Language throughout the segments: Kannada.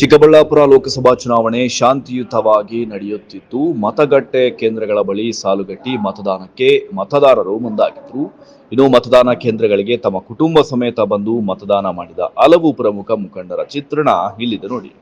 ಚಿಕ್ಕಬಳ್ಳಾಪುರ ಲೋಕಸಭಾ ಚುನಾವಣೆ ಶಾಂತಿಯುತವಾಗಿ ನಡೆಯುತ್ತಿತ್ತು. ಮತಗಟ್ಟೆ ಕೇಂದ್ರಗಳ ಬಳಿ ಸಾಲುಗಟ್ಟಿ ಮತದಾನಕ್ಕೆ ಮತದಾರರು ಮುಂದಾಗಿದ್ರು. ಇನ್ನು ಮತದಾನ ಕೇಂದ್ರಗಳಿಗೆ ತಮ್ಮ ಕುಟುಂಬ ಸಮೇತ ಬಂದು ಮತದಾನ ಮಾಡಿದ ಹಲವು ಪ್ರಮುಖ ಮುಖಂಡರ ಚಿತ್ರಣ ಇಲ್ಲಿದೆ ನೋಡಿ.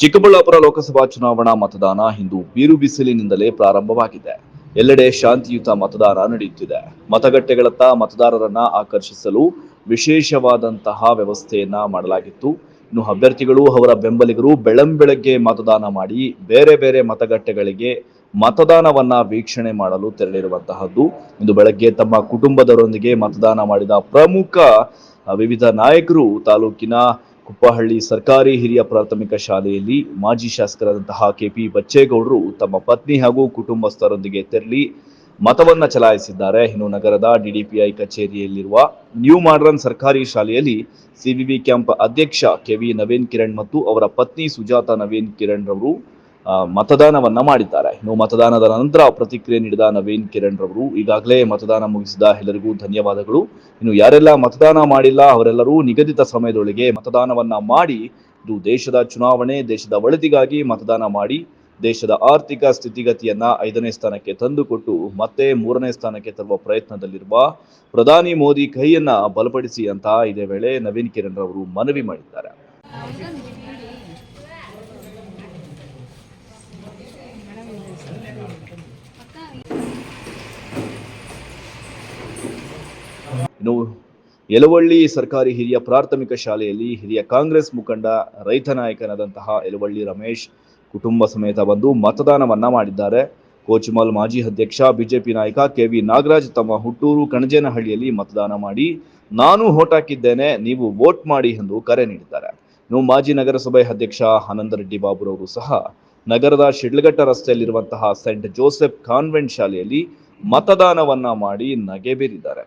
ಚಿಕ್ಕಬಳ್ಳಾಪುರ ಲೋಕಸಭಾ ಚುನಾವಣಾ ಮತದಾನ ಇಂದು ಬೀರು ಬಿಸಿಲಿನಿಂದಲೇ ಪ್ರಾರಂಭವಾಗಿದೆ. ಎಲ್ಲೆಡೆ ಶಾಂತಿಯುತ ಮತದಾನ ನಡೆಯುತ್ತಿದೆ. ಮತಗಟ್ಟೆಗಳತ್ತ ಮತದಾರರನ್ನ ಆಕರ್ಷಿಸಲು ವಿಶೇಷವಾದಂತಹ ವ್ಯವಸ್ಥೆಯನ್ನ ಮಾಡಲಾಗಿತ್ತು. ಇನ್ನು ಅಭ್ಯರ್ಥಿಗಳು ಅವರ ಬೆಂಬಲಿಗರು ಬೆಳಂಬೆಳಗ್ಗೆ ಮತದಾನ ಮಾಡಿ ಬೇರೆ ಬೇರೆ ಮತಗಟ್ಟೆಗಳಿಗೆ ಮತದಾನವನ್ನ ವೀಕ್ಷಣೆ ಮಾಡಲು ತೆರಳಿರುವಂತಹದ್ದು. ಇಂದು ಬೆಳಗ್ಗೆ ತಮ್ಮ ಕುಟುಂಬದವರೊಂದಿಗೆ ಮತದಾನ ಮಾಡಿದ ಪ್ರಮುಖ ವಿವಿಧ ನಾಯಕರು ತಾಲೂಕಿನ ಕುಪ್ಪಹಳ್ಳಿ ಸರ್ಕಾರಿ ಹಿರಿಯ ಪ್ರಾಥಮಿಕ ಶಾಲೆಯಲ್ಲಿ ಮಾಜಿ ಶಾಸಕರಾದಂತಹ ಕೆಪಿ ಬಚ್ಚೇಗೌಡರು ತಮ್ಮ ಪತ್ನಿ ಹಾಗೂ ಕುಟುಂಬಸ್ಥರೊಂದಿಗೆ ತೆರಳಿ ಮತವನ್ನ ಚಲಾಯಿಸಿದ್ದಾರೆ. ಇನ್ನು ನಗರದ ಡಿಡಿಪಿಐ ಕಚೇರಿಯಲ್ಲಿರುವ ನ್ಯೂ ಮಾಡ್ರನ್ ಸರ್ಕಾರಿ ಶಾಲೆಯಲ್ಲಿ ಸಿವಿವಿ ಕ್ಯಾಂಪ್ ಅಧ್ಯಕ್ಷ ಕೆವಿ ನವೀನ್ ಕಿರಣ್ ಮತ್ತು ಅವರ ಪತ್ನಿ ಸುಜಾತ ನವೀನ್ ಕಿರಣ್ ರವರು ಮತದಾನವನ್ನ ಮಾಡಿದ್ದಾರೆ. ಇನ್ನು ಮತದಾನದ ನಂತರ ಪ್ರತಿಕ್ರಿಯೆ ನೀಡಿದ ನವೀನ್ ಕಿರಣ್ ರವರು, ಈಗಾಗಲೇ ಮತದಾನ ಮುಗಿಸಿದ ಎಲ್ಲರಿಗೂ ಧನ್ಯವಾದಗಳು. ಇನ್ನು ಯಾರೆಲ್ಲ ಮತದಾನ ಮಾಡಿಲ್ಲ, ಅವರೆಲ್ಲರೂ ನಿಗದಿತ ಸಮಯದೊಳಗೆ ಮತದಾನವನ್ನ ಮಾಡಿ, ಇದು ದೇಶದ ಚುನಾವಣೆ, ದೇಶದ ಒಳಿತಿಗಾಗಿ ಮತದಾನ ಮಾಡಿ ದೇಶದ ಆರ್ಥಿಕ ಸ್ಥಿತಿಗತಿಯನ್ನ ಐದನೇ ಸ್ಥಾನಕ್ಕೆ ತಂದುಕೊಟ್ಟು ಮತ್ತೆ ಮೂರನೇ ಸ್ಥಾನಕ್ಕೆ ತರುವ ಪ್ರಯತ್ನದಲ್ಲಿರುವ ಪ್ರಧಾನಿ ಮೋದಿ ಕೈಯನ್ನ ಬಲಪಡಿಸಿ ಅಂತ ಇದೇ ವೇಳೆ ನವೀನ್ ಕಿರಣ್ ಅವರು ಮನವಿ ಮಾಡಿದ್ದಾರೆ. ಇನ್ನು ಯಲವಳ್ಳಿ ಸರ್ಕಾರಿ ಹಿರಿಯ ಪ್ರಾಥಮಿಕ ಶಾಲೆಯಲ್ಲಿ ಹಿರಿಯ ಕಾಂಗ್ರೆಸ್ ಮುಖಂಡ ರೈತ ನಾಯಕನಾದಂತಹ ಯಲವಳ್ಳಿ ರಮೇಶ್ ಕುಟುಂಬ ಸಮೇತ ಬಂದು ಮತದಾನವನ್ನ ಮಾಡಿದ್ದಾರೆ. ಕೋಚಿಮಲ್ ಮಾಜಿ ಅಧ್ಯಕ್ಷ, ಬಿಜೆಪಿ ನಾಯಕ ಕೆ ವಿ ನಾಗರಾಜ್ ತಮ್ಮ ಹುಟ್ಟೂರು ಕಣಜೇನಹಳ್ಳಿಯಲ್ಲಿ ಮತದಾನ ಮಾಡಿ, ನಾನು ಹೋಟ್ ಹಾಕಿದ್ದೇನೆ, ನೀವು ವೋಟ್ ಮಾಡಿ ಎಂದು ಕರೆ ನೀಡಿದ್ದಾರೆ. ಇನ್ನು ಮಾಜಿ ನಗರಸಭೆ ಅಧ್ಯಕ್ಷ ಆನಂದ ರೆಡ್ಡಿ ಬಾಬುರವರು ಸಹ ನಗರದ ಶಿಡ್ಲಘಟ್ಟ ರಸ್ತೆಯಲ್ಲಿರುವಂತಹ ಸೆಂಟ್ ಜೋಸೆಫ್ ಕಾನ್ವೆಂಟ್ ಶಾಲೆಯಲ್ಲಿ ಮತದಾನವನ್ನ ಮಾಡಿ ನಗೆ ಬೀರಿದ್ದಾರೆ.